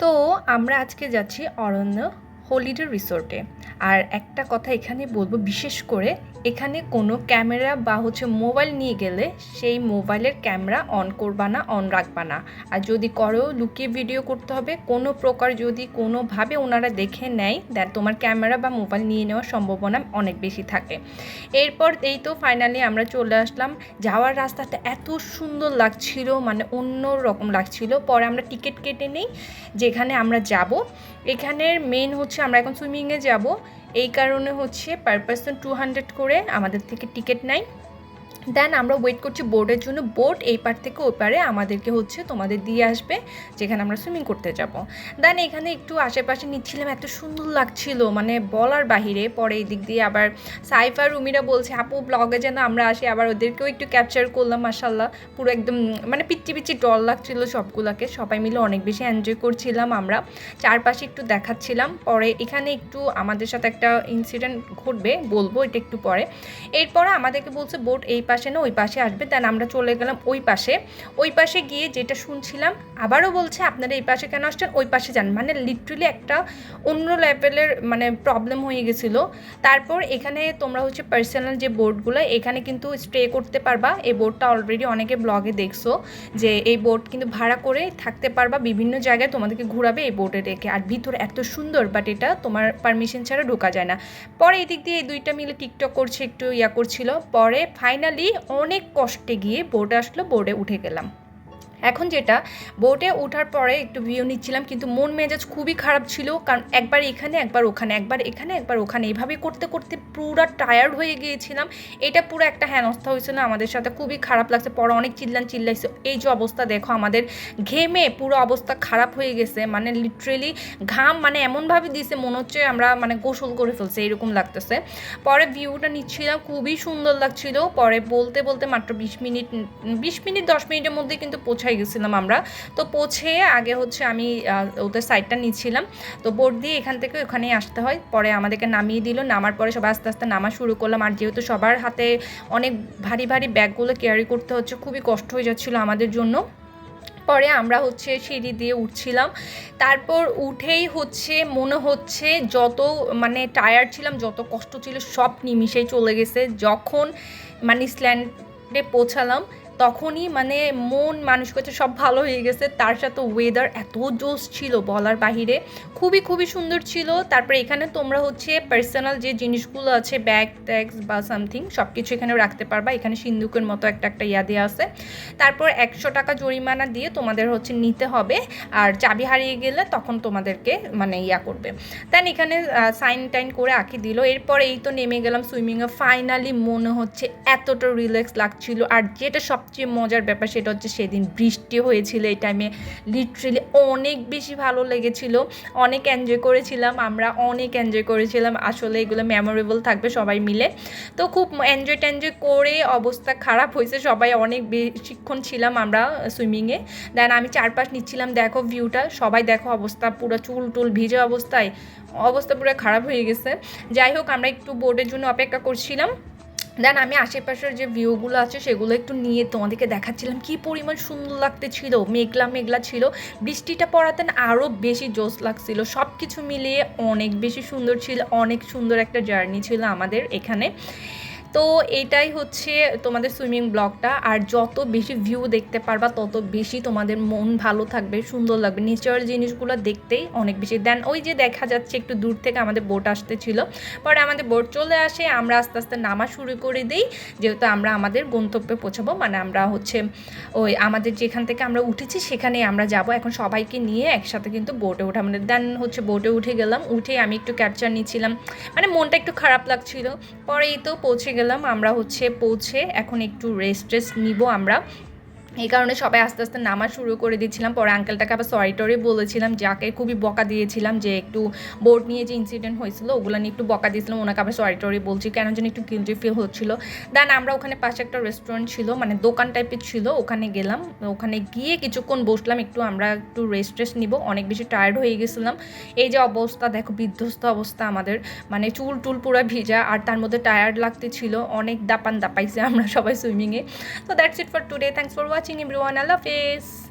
তো আমরা আজকে যাচ্ছি অরণ্য। হলিডে রিসোর্টে। আর একটা কথা এখানে বলব, বিশেষ করে এখানে কোনো ক্যামেরা বা হচ্ছে মোবাইল নিয়ে গেলে সেই মোবাইলের ক্যামেরা অন করবা না, অন রাখবা না। আর যদি করো, লুকিয়ে ভিডিও করতে হবে। কোনো প্রকার যদি কোনোভাবে ওনারা দেখে নেয় দেন তোমার ক্যামেরা বা মোবাইল নিয়ে নেওয়ার সম্ভাবনা অনেক বেশি থাকে। এরপর এই তো ফাইনালি আমরা চলে আসলাম। যাওয়ার রাস্তাটা এত সুন্দর লাগছিল মানে অন্য রকম লাগছিল। পরে আমরা টিকিট কেটে নিই, যেখানে আমরা যাব। এখানের মেন হচ্ছে আমরা এখন সুইমিংয়ে যাব। এই কারণে হচ্ছে পার পার্সন টু হান্ড্রেড করে আমাদের থেকে টিকিট নেয়। দেন আমরা ওয়েট করছি বোর্ডের জন্য। বোট এই পার থেকে ওই পারে আমাদেরকে হচ্ছে তোমাদের দিয়ে আসবে, যেখানে আমরা সুইমিং করতে যাব। দেন এখানে একটু আশেপাশে নিচ্ছিলাম, এত সুন্দর লাগছিল মানে বলার বাহিরে। পরে এই দিক দিয়ে আবার সাইফা, রুমিরা বলছে, আপু ব্লগে যেন আমরা আসি। আবার ওদেরকেও একটু ক্যাপচার করলাম মাসাল্লাহ পুরো একদম মানে পিচ্ছি পিচ্ছি ডল লাগছিল সবগুলোকে। সবাই মিলে অনেক বেশি এনজয় করছিলাম আমরা। চারপাশে একটু দেখাচ্ছিলাম। পরে এখানে একটু আমাদের সাথে একটা ইনসিডেন্ট ঘটবে, বলব এটা একটু পরে। এরপরে আমাদেরকে বলছে বোট এই পাশে না, ওই পাশে আসবে। দেন আমরা চলে গেলাম ওই পাশে। ওই পাশে গিয়ে যেটা শুনছিলাম, আবারও বলছে, আপনারা এই পাশে কেন আসছেন? ওই পাশে যান। মানে লিটারেলি একটা অন্য লেভেলের মানে প্রবলেম হয়ে গেছিল। তারপর এখানে তোমরা হচ্ছে পার্সোনাল যে বোর্ডগুলো এখানে কিন্তু স্টে করতে পারবা। এই বোর্ডটা অলরেডি অনেকে ব্লগে দেখছ যে এই বোর্ড কিন্তু ভাড়া করে থাকতে পারবা। বিভিন্ন জায়গায় তোমাদেরকে ঘোরাবে এই বোর্ডে রেখে। আর ভিতরে এত সুন্দর বাট এটা তোমার পারমিশন ছাড়া ঢোকা যায় না। পরে এই দিক দিয়ে এই দুইটা মিলে টিকটক করছে, একটু ইয়া করছিল। পরে ফাইনালি অনেক কষ্টে গিয়ে বোর্ডে আসলো বোর্ডে উঠে গেলাম। এখন যেটা বোটে ওঠার পরে একটু ভিউ নিচ্ছিলাম, কিন্তু মন মেজাজ খুবই খারাপ ছিল, কারণ একবার এখানে, একবার ওখানে, একবার এখানে, একবার ওখানে এইভাবে করতে করতে পুরো টায়ার্ড হয়ে গিয়েছিলাম। এটা পুরো একটা হেনস্থা হয়েছিল আমাদের সাথে খুবই খারাপ লাগছে, পরে অনেক চিল্লান চিল্লাইছে। এই যে অবস্থা দেখো, আমাদের ঘেমে পুরো অবস্থা খারাপ হয়ে গেছে মানে লিটারেলি ঘাম মানে এমনভাবে দিয়েছে মনে হচ্ছে আমরা মানে গোসল করে ফেলছে, এরকম লাগতেছে। পরে ভিউটা নিচ্ছিলাম, খুবই সুন্দর লাগছিল, পরে বলতে বলতে মাত্র বিশ মিনিট বিশ মিনিট, দশ মিনিটের মধ্যে কিন্তু পৌঁছাই গেছিলাম আমরা। তো পৌঁছে আগে হচ্ছে আমি ওদের সাইডটা নিচ্ছিলাম। তো বোর্ড দিয়ে এখান থেকে ওখানেই আসতে হয়। পরে আমাদেরকে নামিয়ে দিল। নামার পরে সবাই আস্তে আস্তে নামা শুরু করলাম। আর যেহেতু সবার হাতে অনেক ভারী ভারী ব্যাগগুলো ক্যারি করতে হচ্ছে, খুবই কষ্ট হয়ে যাচ্ছিল আমাদের জন্য। পরে আমরা হচ্ছে সিঁড়ি দিয়ে উঠছিলাম। তারপর উঠেই হচ্ছে মনে হচ্ছে যত মানে টায়ার্ড ছিলাম, যত কষ্ট ছিল, সব নিমিশেই চলে গেছে। যখন মানে স্ল্যান্ডে পৌঁছালাম তখনই মানে মন মানুষ কাছে সব ভালো হয়ে গেছে। তার সাথে ওয়েদার এত জোস ছিল বলার বাহিরে। খুবই খুবই সুন্দর ছিল। তারপরে এখানে তোমরা হচ্ছে পার্সোনাল যে জিনিসগুলো আছে ব্যাগ ট্যাগস বা সামথিং সব কিছু এখানে রাখতে পারবা। এখানে সিন্ধুকের মতো একটা একটা ইয়া দেওয়া আছে। তারপর একশো টাকা জরিমানা দিয়ে তোমাদের হচ্ছে নিতে হবে। আর চাবি হারিয়ে গেলে তখন তোমাদেরকে মানে ইয়া করবে। দেন এখানে সাইন টাইন করে আঁকি দিল। এরপর এই তো নেমে গেলাম সুইমিংয়ে ফাইনালি মনে হচ্ছে এতটা রিল্যাক্স লাগছিল। আর যেটা সব সবচেয়ে মজার ব্যাপার সেটা হচ্ছে সেদিন বৃষ্টি হয়েছিল, এই টাইমে লিটারেলি অনেক বেশি ভালো লেগেছিল। অনেক এনজয় করেছিলাম, আমরা অনেক এনজয় করেছিলাম। আসলে এগুলো মেমোরেবল থাকবে সবাই মিলে। তো খুব এনজয় টেনজয় করে অবস্থা খারাপ হয়েছে, সবাই অনেক বেশিক্ষণ ছিলাম আমরা সুইমিংয়ে দেন আমি চারপাশ নিচ্ছিলাম, দেখো ভিউটা সবাই দেখো অবস্থা পুরো চুল টুল ভিজে অবস্থায়, অবস্থা পুরো খারাপ হয়ে গেছে। যাই হোক, আমরা একটু বোর্ডের জন্য অপেক্ষা করছিলাম। দেন আমি আশেপাশের যে ভিউগুলো আছে সেগুলো একটু নিয়ে তোমাদেরকে দেখাচ্ছিলাম। কি পরিমাণ সুন্দর লাগতে ছিল, মেঘলা মেঘলা ছিল। বৃষ্টিটা পড়াতে আরও বেশি জোস লাগছিল। সব কিছু মিলিয়ে অনেক বেশি সুন্দর ছিল, অনেক সুন্দর একটা জার্নি ছিল আমাদের এখানে। তো এটাই হচ্ছে তোমাদের সুইমিং ব্লগটা। আর যত বেশি ভিউ দেখতে পারবা, তত বেশি তোমাদের মন ভালো থাকবে, সুন্দর লাগবে। নেচারাল জিনিসগুলো দেখতেই অনেক বেশি। দেন ওই যে দেখা যাচ্ছে, একটু দূর থেকে আমাদের বোট আসতে ছিল পরে আমাদের বোট চলে আসে, আমরা আস্তে আস্তে নামা শুরু করে দিই। যেহেতু আমরা আমাদের গন্তব্যে পৌঁছাবো মানে আমরা হচ্ছে ওই আমাদের যেখান থেকে আমরা উঠেছি সেখানে আমরা যাব। এখন সবাইকে নিয়ে একসাথে কিন্তু বোটে ওঠা মানে দেন হচ্ছে বোটে উঠে গেলাম। উঠে আমি একটু ক্যাপচার নিচ্ছিলাম। মানে মনটা একটু খারাপ লাগছিল। পরেই তো পৌঁছে গেলাম আমরা হচ্ছে পৌঁছে এখন একটু রেস্ট রেস্ট নিব আমরা। এই কারণে সবাই আস্তে আস্তে নামা শুরু করে দিচ্ছিলাম। পরে আঙ্কেলটাকে আবার সরি টরি বলেছিলাম যাকে খুবই বকা দিয়েছিলাম যে, একটু বোর্ড নিয়ে যে ইনসিডেন্ট হয়েছিল, ওগুলো নিয়ে একটু বকা দিয়েছিলাম। ওনাকে আবার সরি টরি বলছি, কেন যেন একটু গিলটি ফিল হচ্ছিল। দেন আমরা ওখানে পাশে একটা রেস্টুরেন্ট ছিল মানে দোকান টাইপের ছিল, ওখানে গেলাম। ওখানে গিয়ে কিছুক্ষণ বসলাম, একটু আমরা একটু রেস্ট টেস্ট নিব। অনেক বেশি টায়ার্ড হয়ে গেছিলাম। এই যে অবস্থা, দেখো বিধ্বস্ত অবস্থা আমাদের। মানে চুল টুল পুরো ভিজা, আর তার মধ্যে টায়ার্ড লাগতে ছিল অনেক দাপান দাপাইছে আমরা সবাই সুইমিংয়ে তো that's it for today thanks for watching watching everyone. Allah Hafiz.